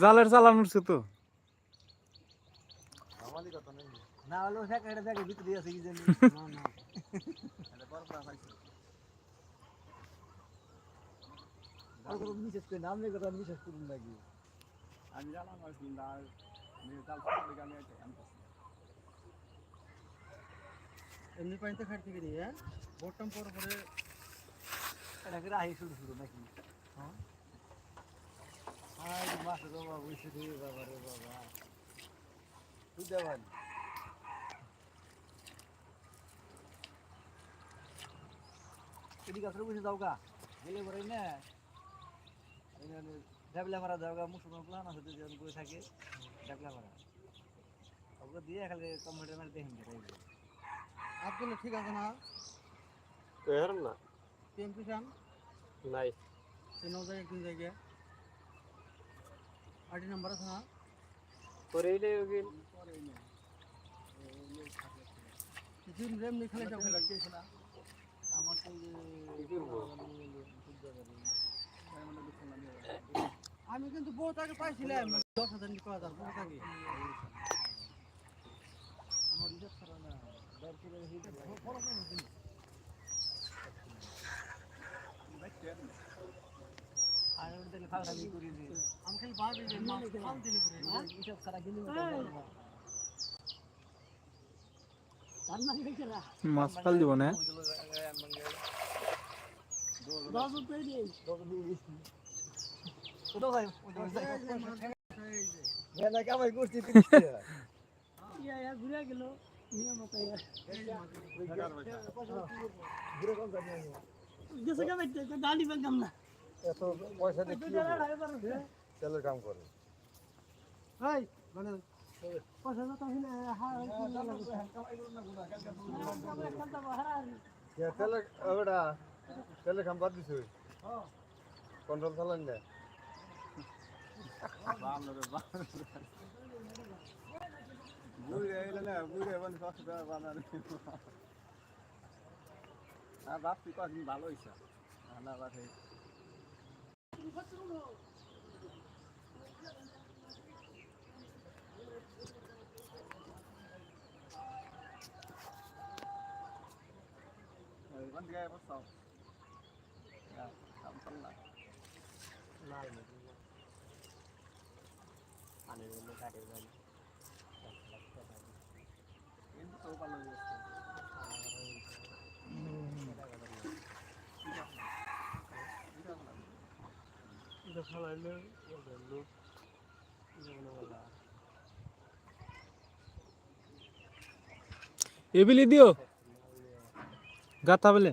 জালের চালান উঠছে তো আমারই কথা নেই না হলে ওই ফ্যাকা ভিতরে আছে কি জানি। না না। এটা বড় বড় পাইছে আর কোনো বিশ্বাস করি না আমি কথা করুন নাকি জাল এমনি পানিতে খাট থেকে দিয়ে হ্যাঁ? বটম পর পরে এটাকে রাহি শুরু শুরু নাকি? হ্যাঁ? আই মাছ বাবা বসে রে বাবা রে বাবা। তুই দেবান এদিকে আসলে বসে যাও গা, গেলে পরে না ডাবলা মারা যাও গা, মুসলমান প্লান আছে দুজন করে থাকে ডাবলা মারা। ওগুলো দিয়ে খালি কম্পিউটার মারি দেখেন যেটা আব্দুল্লাহ ঠিক আছে না এর না টিএম কিষান নাই সে নৌ জায়গায় কোন জায়গায় আইডি নাম্বার আছে না করেইলে গেল কিছু এমনি খেলে যাও আমার তো কি করব? আমি কিন্তু বহুত আগে পাইছিলাম দশ হাজার ক হাজার বহুত আগে আমার রিজার্ভ করা না মাছ হ্যাঁ? ফাল দিব না দশ রুপিয়ে দিয়ে দশ দিয়ে ছোট ভাই না ইয়া ইয়া ঘুরে গেল এত পয়সা দিয়ে তেলের কাম করে। মানে পয়সা তো হইলে কে তেলে তেলের কাম বাদ দিছে কন্ট্রোল চালান না। ভাবছি কদিন ভালো হয়েছে না বাসে কোন দিকে বসছো কাম করলা কিন্তু তো ভালো হয়েছে এটা ফলাইলে এবিলি দিও। গাথা বলে।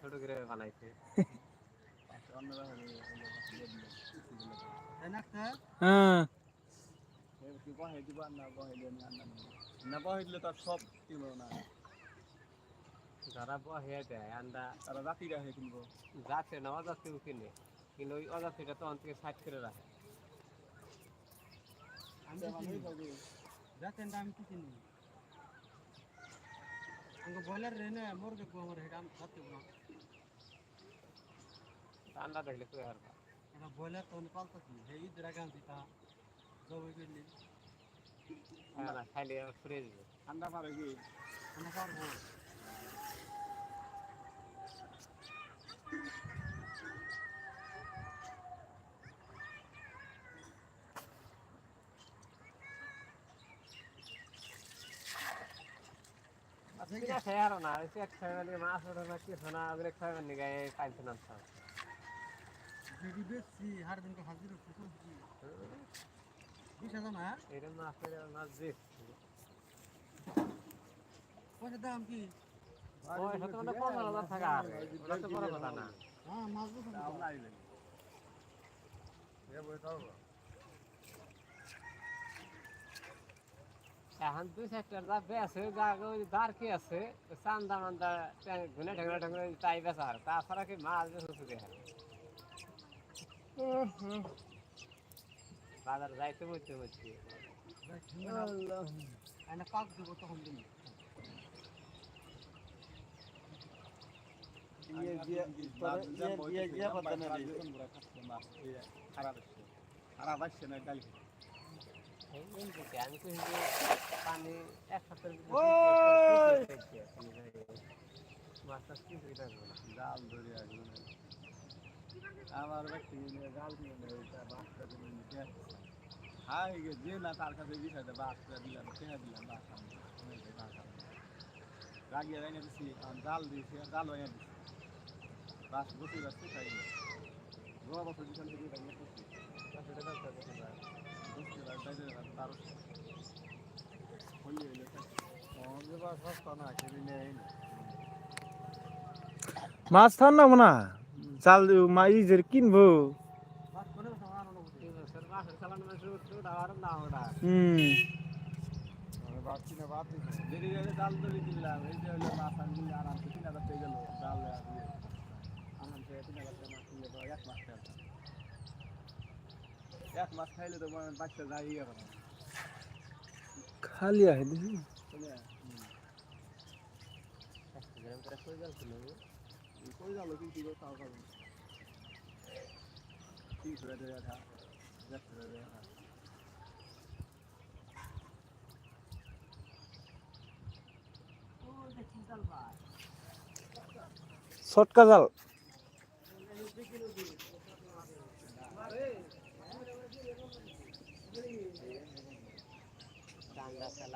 ছোট করে বানাইছে হ্যাঁ দিবা না বহে দিলে না বহে দিলে তার সব কিনবো না যারা বহে দেয় আন্দা তারা রাতিরা হয়ে কিনবো যাচ্ছে না অজাতেও কিনে কিন্তু ওই অজাতিটা তখন থেকে সাইড করে রাখে আমি কি কিনি আমাকে বয়লার রে না মুরগি কো আমার না আন্ডা দেখলে তুই হারবা এটা বয়লার তো পালতাছি হে ইদরা গান দিতা জবাই করলি খায় খাইলে পারে কি পারব আচ্ছা ঠিক আছে আর না ওই এক খাইবে মাছ ওঠে না কিছু না ওগুলো খাইবে নি গায়ে পাইছে না তো যদি বেশি হার দিনকে হাজির হচ্ছে সবজি বিশ হাজার না এটা মাছের মাছ বেশি পয়সা দাম কি ওই সাথে মানে পনেরো হাজার টাকা আর ওটা তো বড় কথা না হ্যাঁ মাছ বেশি দাম নাই লাগে এ বই তাও এখন দুই সেক্টর যা বেছে যা ওই দাঁড় কি আছে চান্দা মান্দা ঘুনে ঢেঙ্গা ঢেঙ্গা তাই বেচা আর তাছাড়া কি মাছ বেছে শুধু বাজার যাইতে একটা পাক তখন দিন। ইয়ে ইয়ে রে খারাপ আসছে খারাপ আসছে না এমনিতে আমি তো পানি এক সপ্তাহের ওই! মাছ টাছ কিছুই থাকবে না জাল ধরে আসবে না। আমার ব্যক্তি জাল নেয় ওইটা কিনে নিয়ে হাই যে না তার কাছে বিষয়টা বাসটা দিলাম টেনে দিলাম আমি রাগিয়ে এনে দিছি জাল দিয়েছি জাল এনে দিছি বাস বসে যাচ্ছে বছর থেকে মাছ থান না না চাল মা ইজের কিনবো। মাছ করে এক মাস খাই এক মাস খাইলে তো মানে বাচ্চা যাই গেল না খালি আহে দেখি বুঝলে? গ্রাম করে কই গেল ছিল এই কই গেল কি কি তাও খাব তিন করে দেওয়া থা দেড় করে দেওয়া থা ছটকা জাল ডাঙ্গা খেলা মলা যায় না আর এক দু দুটা করে গেছে ডাকে দেখলাম ওই দিনকে সন্ধ্যা এনে একশো তিরিশ পঁয়ত্রিশ টাকা করে বেশি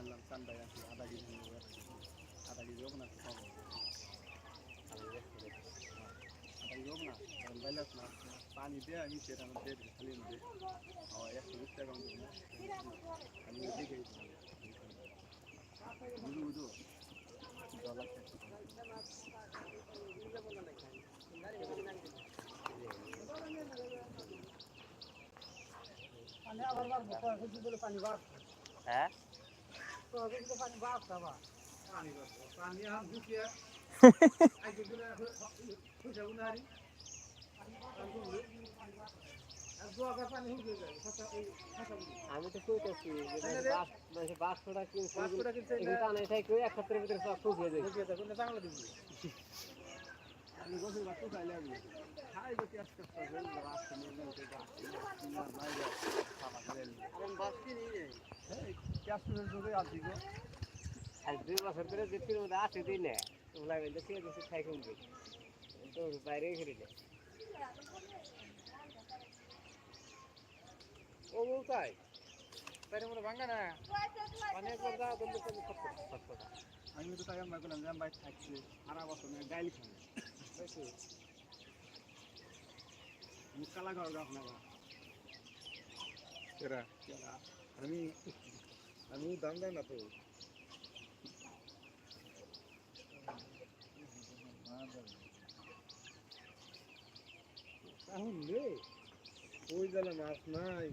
আমি আনলাম চান্দায় আছি আধা কেজি। আধা কেজি হোক না তো খাব আমি দেখতে দেখি আধা কেজি হোক না কারণ বাইলাস না পানি দিয়ে আমি সেটা আমার দিয়ে খালি দিয়ে একশো বিশ টাকা আমি না আমি দেখে বুঝু বুঝু ডলার পানি আবার পানি হ্যাঁ? আম তো কইতেছি? বাস বাসটা কিনছে থেকে ভিতরে সব খুব যায় চাংলা দিবি? আমি গোসল বাচ্চা চাইলে আমি খাই তো ক্যাশ করতে নিয়ে বাইরে খাবার খেলে আমি বাস কিনি ক্যাশ করে চলে আসি গো আর দুই বছর ধরে যেটির মধ্যে আছে দিই না ওগুলা বলতে ঠিক আছে খাই কমবে তো বাইরে ঘুরে যায় ও বউ তাই তাই মনে ভাঙা না বন্ধ করে সব সব কথা। আমি তো তাকে আমরা করলাম যে আমি বাইরে থাকছি সারা বছর আমি ডাইল খাই মুখ কালা ঘর গাছ না এরা আমি আমি দাম দেয় না তো। ওই জালে মাছ নাই।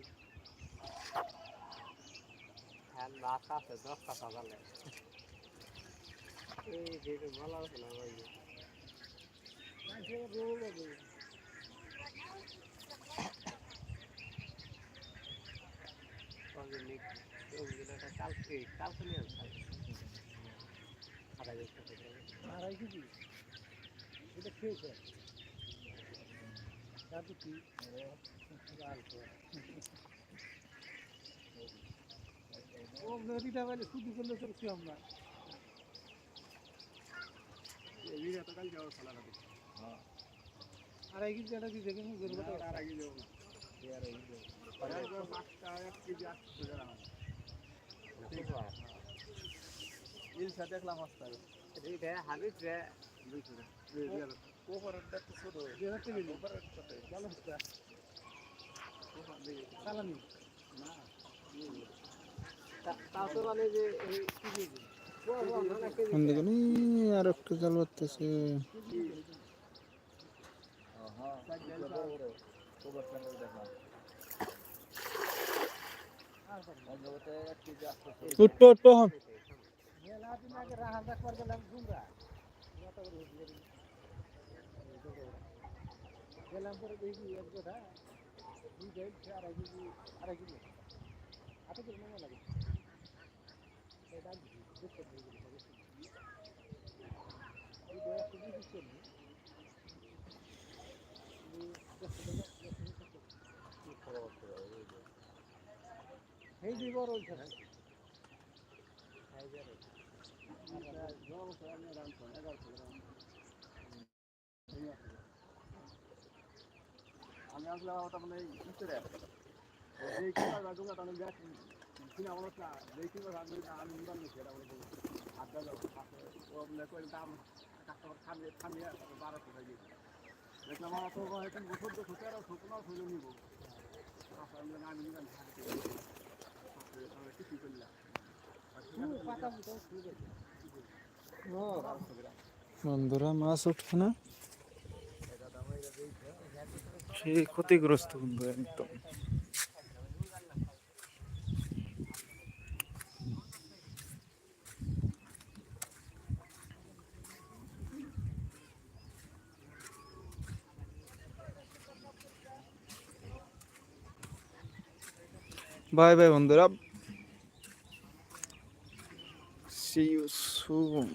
আর মাছ আছে দশটা সকালে। ভালো আছে না যে। Organic, একটা আড়াই। আড়াই কেজি এটা খেয়েছে তারপর কি ও নদীটা বলে শুধু করলে তো কি আমরা তো আড়াই কেজি এটা দিতে কিন্তু না একবার পাঁচটা এক কেজি আটশো টাকা আমার। দেখলাম আসতে এইটা হাবিব রে দুইশো ওপরেরটা তো ছোট হচ্ছে চালানি মানে যে এই নি আর একটু জাল বাড়তেছে উঠো উঠো হন মেলা দিন আগে রাহা দেখবার গেলাম ঘুমরা গেলাম পরে দেখি এক কথা দুই গাইড আড়াই কেজি আড়াই কেজি আটা কেজি মনে লাগে এটা দিছি দেখতে দিয়ে গেল এই দয়া খুবই দিচ্ছে নি এই যে বড় হইছে না? আমি আসলে ওটা মানে ভিতরে যেই কিনা গাছগুলো তাহলে গ্যাস কিনা আমার না যেই কিনা গাছগুলো আমি নিবান নিচ্ছি এটা বলে। আড্ডা যাব ও বলে, কই দাম কাস্টমার খামিয়ে খামিয়ে বারোশো হয়ে গেছে। দেখলাম, আমার তো হয়তো বছর তো ছুটে, আর শুকনো হইলে নিব। আমি নিবান কিছু বন্ধুরা মাছ উঠছে না? সেই ক্ষতিগ্রস্ত কিন্তু একদম। বাই বাই বন্ধুরা। 出